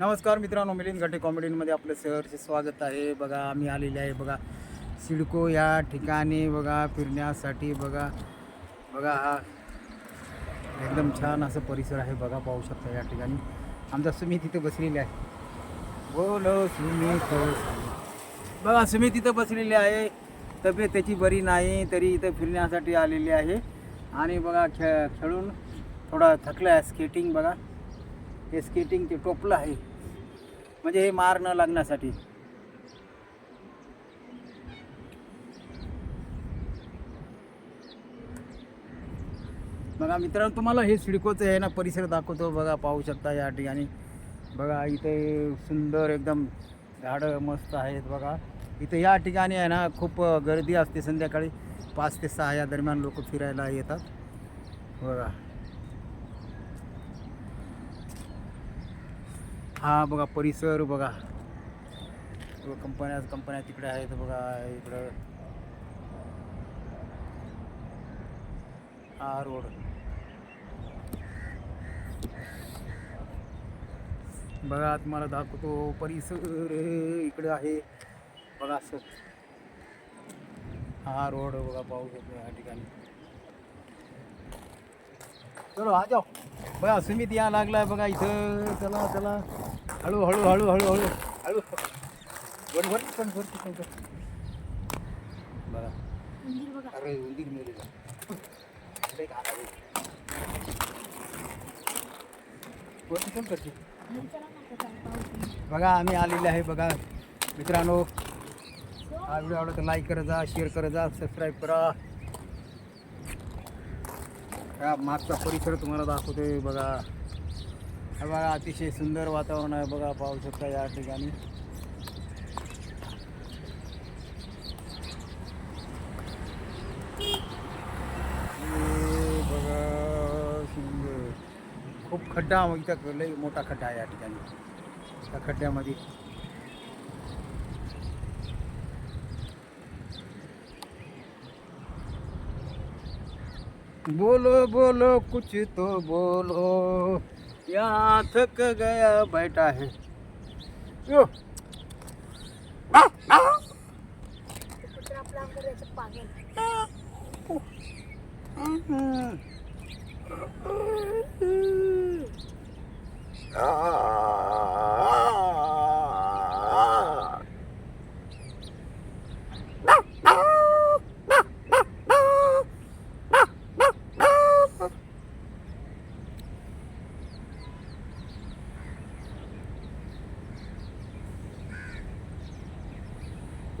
नमस्कार मित्रांनो मिलिंद घाटे कॉमेडीमध्ये आपलं सहर्ष स्वागत आहे. बघा आम्ही आलेले आहे बघा सिडको या ठिकाणी बघा फिरण्यासाठी बघा बघा हा एकदम छान असं परिसर आहे बघा पाहू शकता या ठिकाणी. आमचा सुमी तिथे बसलेली आहे. बोलो सुमी बघा सुमी तिथं बसलेली आहे. तब्येत त्याची बरी नाही तरी इथं फिरण्यासाठी आलेली आहे. आणि बघा खेळ खेळून थोडा थकला आहे स्केटिंग बघा. हे स्केटिंग ते टोपलं आहे. म्हणजे हे मार न लागण्यासाठी. बघा मित्रांनो तुम्हाला हे सिडकोचं आहे ना परिसर दाखवतो. बघा पाहू शकता या ठिकाणी. बघा इथे सुंदर एकदम झाडं मस्त आहेत बघा. इथे या ठिकाणी आहे ना खूप गर्दी असते संध्याकाळी. पाच ते सहा या दरम्यान लोक फिरायला येतात. बघा. हा बघा परिसर बघा. कंपन्या कंपन्या तिकडे आहेत बघा इकडं. हा रोड बघा तुम्हाला दाखवतो परिसर. इकडे आहे. बघा असं. हा रोड बघा पाहू शकतो या ठिकाणी. चलो आ जाओ। बघा सुमित या लागलाय बघा इथं. चला चला. हळू हळू हळू हळू हळू. हळू. वर वर पण वर बघा. अरे उंदीर कोण करते. बघा आम्ही आलेले आहे बघा. मित्रांनो हा व्हिडिओ आवडला तर लाईक करत जा शेअर करत जा सबस्क्राईब करा. हा मागचा परिसर तुम्हाला दाखवतोय बघा. हा बघा अतिशय सुंदर वातावरण आहे बघा पाहू शकता या ठिकाणी. बघा सुंदर. खूप खड्डा इथं लई मोठा खड्डा आहे या ठिकाणी. त्या खड्ड्यामध्ये. बोलो बोलो कुछ तो बोलो। यहाँ थक गया बैठा है। यो।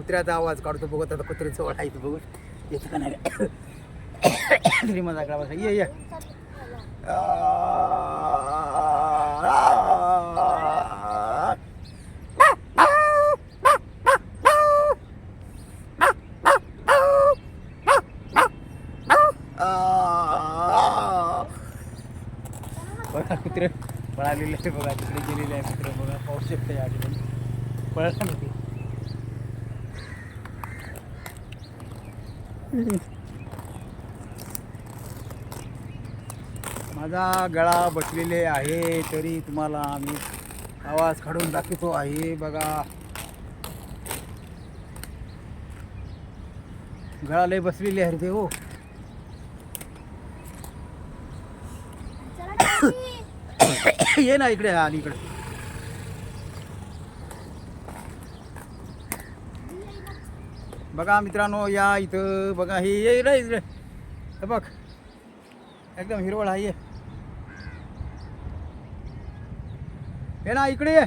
कुत्र्याचा आवाज काढतो बघत आता कुत्र्याचं ओढायचं बघू. येतं का नाही? तरी माझा करा बसा ये. बघा कुत्रे पळालेले आहे बघा तिकडे गेलेले आहे कुत्रे बघा. पाहू शकते या ठिकाणी पळाला नाही माझा गळा बसलेले आहे तरी तुम्हाला आम्ही आवाज काढून दाखवतो आहे. बघा. गळा लय बसलेली आहे रे हो ये ना इकडे आणि इकडे. बघा मित्रांनो, या इथं बघा, हे ये रे बघ. एकदम हिरवळ आहे. ये ना, इकडे ये.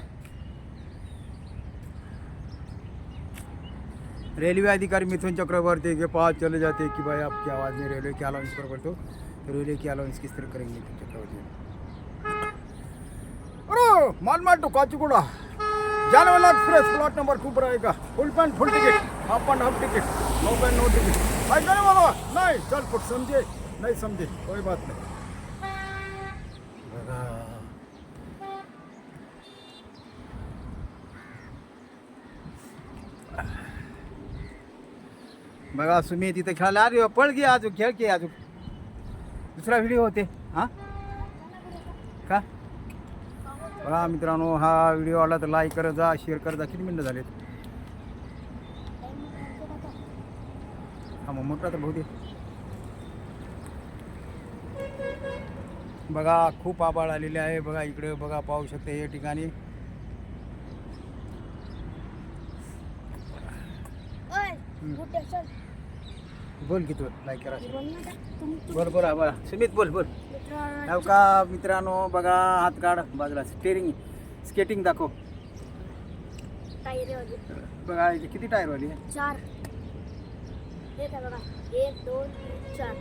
रेलवे अधिकारी मिथुन चक्रवर्ती के पास चले जाते कि भाई आपकी आवाज़ में रेलवे के अलाउंस पर बोलते तो रेलवे की अलाउंस किस तरह करेंगे मिथुन चक्रवर्ती? अरे माल माल तो काचीगुड़ा। जाने वाला एक्सप्रेस प्लॉट नंबर खूब आएगा। Full pant full ticket half and half ticket no pant no ticket भाई जाने नाही नहीं चल कुछ समजे. नाही समजे. कोई बात नाही. बघा. सुमी तिथे खेळायला. अरे पळ घे अजून खेळ की अजून दुसरा व्हिडिओ होते. हां? का? बघा मित्रांनो हा व्हिडिओ आला तर लाईक करत जा शेअर करत जा. किती मिनटं झालेत? हा मग मोठा तर बहुतेक. बघा खूप आबाळ आलेले आहे. बघा इकडे बघा पाहू शकते हे ठिकाणी. बोल की तू लाईक करा. बोल बोल बोला सुमित बोल बोल. हो का मित्रांनो? बघा हात काढ. बाजूला स्टेरिंग स्केटिंग दाखव. बघा किती टायर वाली चार. हे काय बघा एक दोन तीन चार.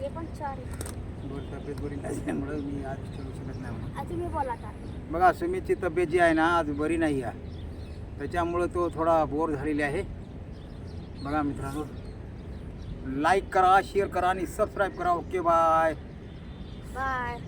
हे पण चार आहे. बोल तब्येत बरी नसल्यामुळं मी आज ठेवू शकत नाही म्हणून. आता तुम्ही बोला आता. बघा सुमितची तब्येत जी आहे ना आज बरी नाही आहे. त्याच्यामुळं तो थोडा बोर झालेली आहे. बघा मित्रांनो लाईक करा शेअर करा आणि सबस्क्राईब करा. Okay bye bye